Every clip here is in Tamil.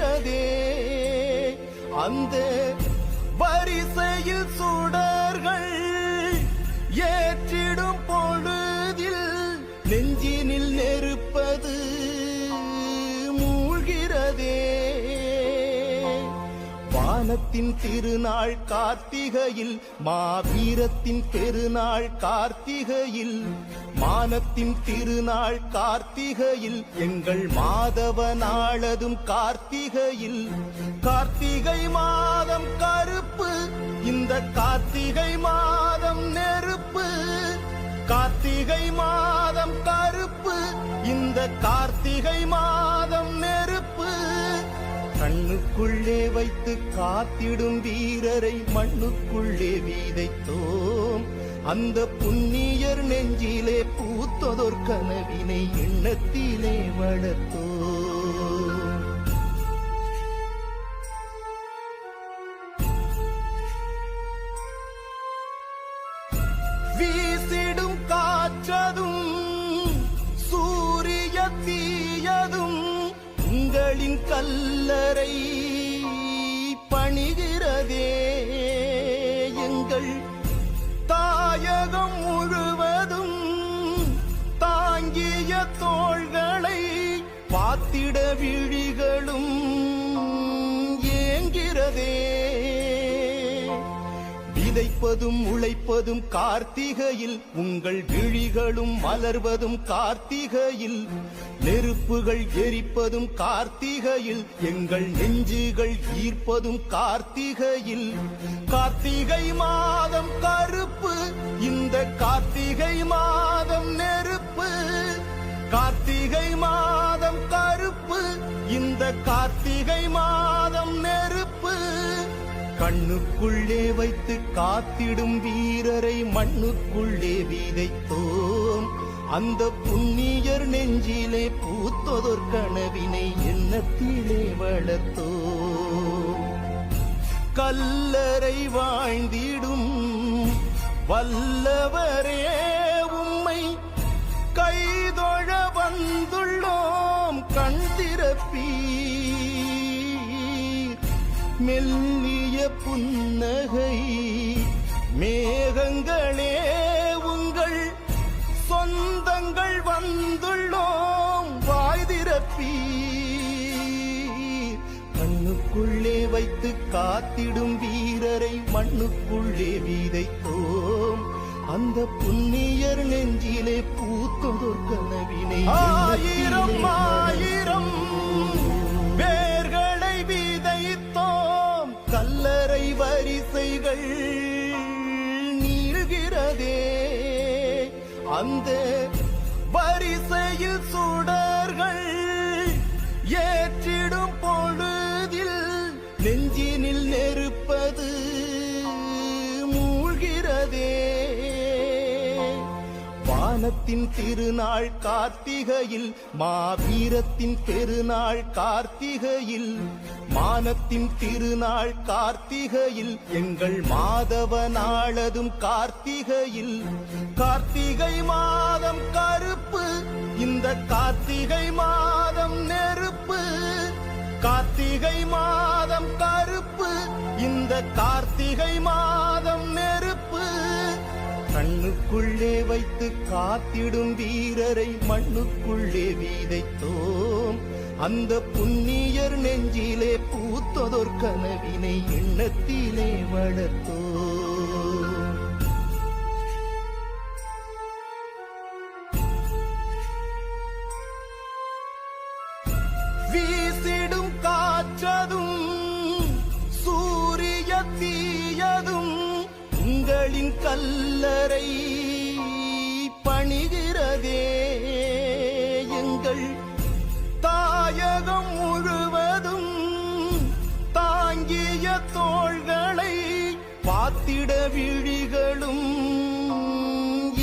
வரிசைகள் அந்த வரிசையில் சுடர்கள் ஏற்றிடும் ஞானத்தின் திருநாள் கார்த்திகையில் மாவீரத்தின் பெருநாள் கார்த்திகையில் மானத்தின் திருநாள் கார்த்திகையில் எங்கள் மாதவ நாளதும் கார்த்திகையில். கார்த்திகை மாதம் கருப்பு இந்த கார்த்திகை மாதம் நெருப்பு. கார்த்திகை மாதம் கருப்பு இந்த கார்த்திகை மாதம் கண்ணுக்குள்ளே வைத்து காத்திடும் வீரரை மண்ணுக்குள்ளே வீதைத்தோம். அந்த புண்ணியர் நெஞ்சிலே பூத்ததொர் கனவினை எண்ணத்திலே வளர்த்தோம். கல்லறை பணிகிறதே எங்கள் தாயகம் முழுவதும் தாங்கிய தோள்களை பாத்திட விழிகளும் விதைப்பதும் உழைப்பதும் கார்த்திகையில் உங்கள் விழிகளும் மலர்வதும் கார்த்திகையில். நெருப்புகள் எரிப்பதும் கார்த்திகையில் எங்கள் நெஞ்சுகள் ஈர்ப்பதும் கார்த்திகையில். கார்த்திகை மாதம் கருப்பு இந்த கார்த்திகை மாதம் நெருப்பு. கார்த்திகை மாதம் கருப்பு இந்த கார்த்திகை மாதம் மண்ணுக்குள்ளே வைத்து காத்திடும் வீரரை மண்ணுக்குள்ளே விதைத்தோம் அந்த புண்ணியர் நெஞ்சிலே பூத்ததொர் கனவினை எண்ணத்திலே வளர்த்தோம். கல்லறை வாழ்ந்திடும் வல்லவரே உம்மை கைதொழ வந்துள்ளோம். கண் திறப்பீ மெல்லிய புன்னகை மேகங்களே உங்கள் சொந்தங்கள் வந்துள்ளோம் வாய் திறப்பீர். கண்ணுக்குள்ளே வைத்து காத்திடும் வீரரை மண்ணுக்குள்ளே விதைத்தோம் அந்த புண்ணியர் நெஞ்சிலே பூத்ததொர் கனவினை ஆயிரம் ஆயிரம் அந்த வரிசையில் சுடர்கள் ஏற்றிடும் பொழுதில் நெஞ்சினில் நெருப்பது மூழ்கிறதே. வானத்தின் திருநாள் கார்த்திகையில் மாவீரத்தின் பெருநாள் கார்த்திகையில் மானத்தின் திருநாள் கார்த்திகையில் எங்கள் மாதவ நாளதும் கார்த்திகையில். கார்த்திகை மாதம் கருப்பு இந்த கார்த்திகை மாதம் நெருப்பு. கார்த்திகை மாதம் கருப்பு இந்த கார்த்திகை மாதம் நெருப்பு. கண்ணுக்குள்ளே வைத்து காத்திடும் வீரரை மண்ணுக்குள்ளே வீதைத்தோம். அந்த புண்ணியர் நெஞ்சிலே பூத்ததொர் கனவினை எண்ணத்திலே வளர்த்தோ. வீசிடும் காற்றதும் சூரிய தீயதும் உங்களின் கல்லறை பணிகிறதே எங்கள் விழிகளும்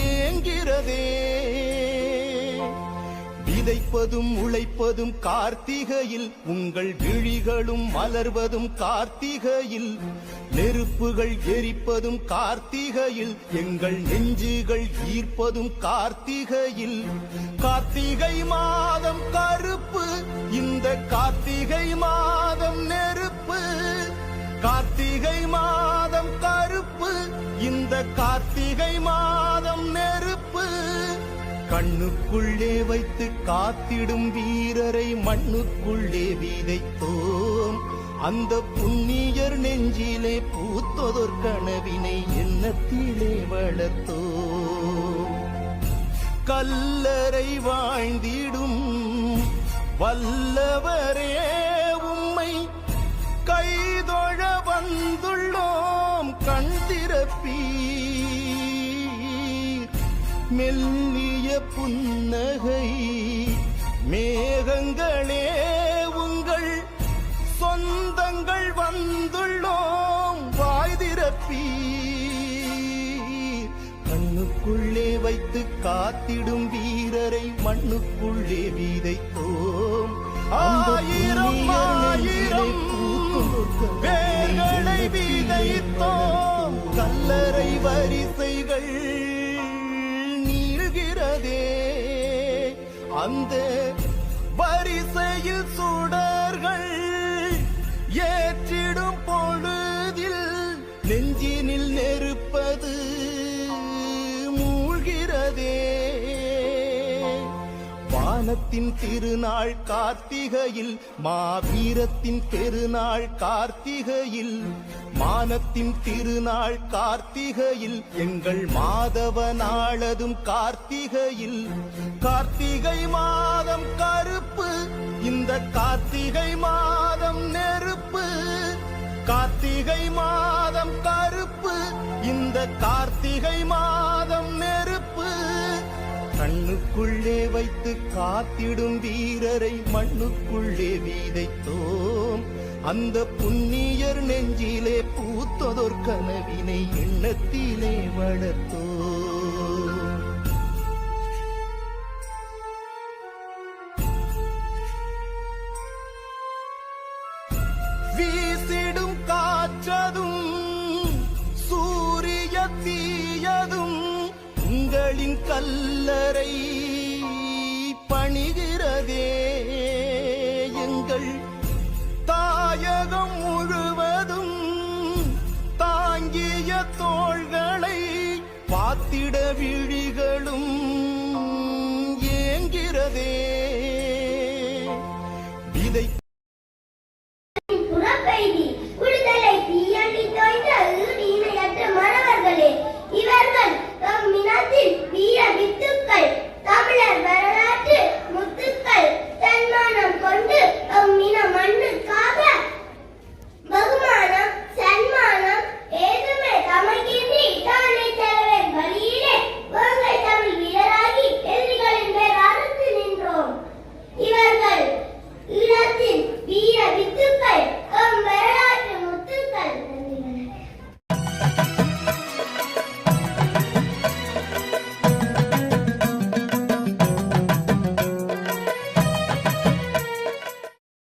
ஏங்கிறதே விதைப்பதும் உழைப்பதும் கார்த்திகையில் உங்கள் விழிகளும் மலர்வதும் கார்த்திகையில் நெருப்புகள் எரிப்பதும் கார்த்திகையில் எங்கள் நெஞ்சுகள் ஈர்ப்பதும் கார்த்திகையில். கார்த்திகை மாதம் கருப்பு இந்த கார்த்திகை மாதம் நெ கார்த்திகை மாதம் கருப்பு இந்த கார்த்திகை மாதம் நெருப்பு. கண்ணுக்குள்ளே வைத்து காத்திடும் வீரரை மண்ணுக்குள்ளே விதைத்தோம் அந்த புண்ணியர் நெஞ்சிலே பூத்ததொர் கனவினை எண்ணத்திலே வளர்த்தோம். கல்லறை வாழ்ந்திடும் வல்லவரே உம்மை கைதொழ வந்துள்ளோம் கண் திறப்பீர் மெல்லிய புன்னகை மேகங்களே உங்கள் சொந்தங்கள் வந்துள்ளோம் வாய் திறப்பீர் கண்ணுக்குள்ளே வைத்து காத்திடும் வீரரை மண்ணுக்குள்ளே விதைத்தோம் ஆயிரம் ஆயிரம் கல்லறை வரிசைகள் நீள்கிறதே. அந்த வரிசையில் சுடர்கள் ஏற்றிடும் பொழுதில் நெஞ்சினில் நெருப்பது மூழ்கிறதே. வானத்தின் திருநாள் கார்த்திகையில் மாவீரத்தின் பெருநாள் கார்த்திகையில் மானத்தின் திருநாள் கார்த்திகையில் எங்கள் மாதவ நாளதும் கார்த்திகையில். கார்த்திகை மாதம் கருப்பு இந்த கார்த்திகை மாதம் நெருப்பு. கார்த்திகை மாதம் கருப்பு இந்த கார்த்திகை மாதம் நெருப்பு. கண்ணுக்குள்ளே வைத்து காத்திடும் வீரரை மண்ணுக்குள்ளே வீதைத்தோம். அந்த புண்ணியர் நெஞ்சிலே பூத்ததொர் கனவினை எண்ணத்திலே வளர்த்தோ. வீசிடும் காற்றதும் சூரிய தீயதும் உங்களின் கல்லறை ஏங்கிறதே விதை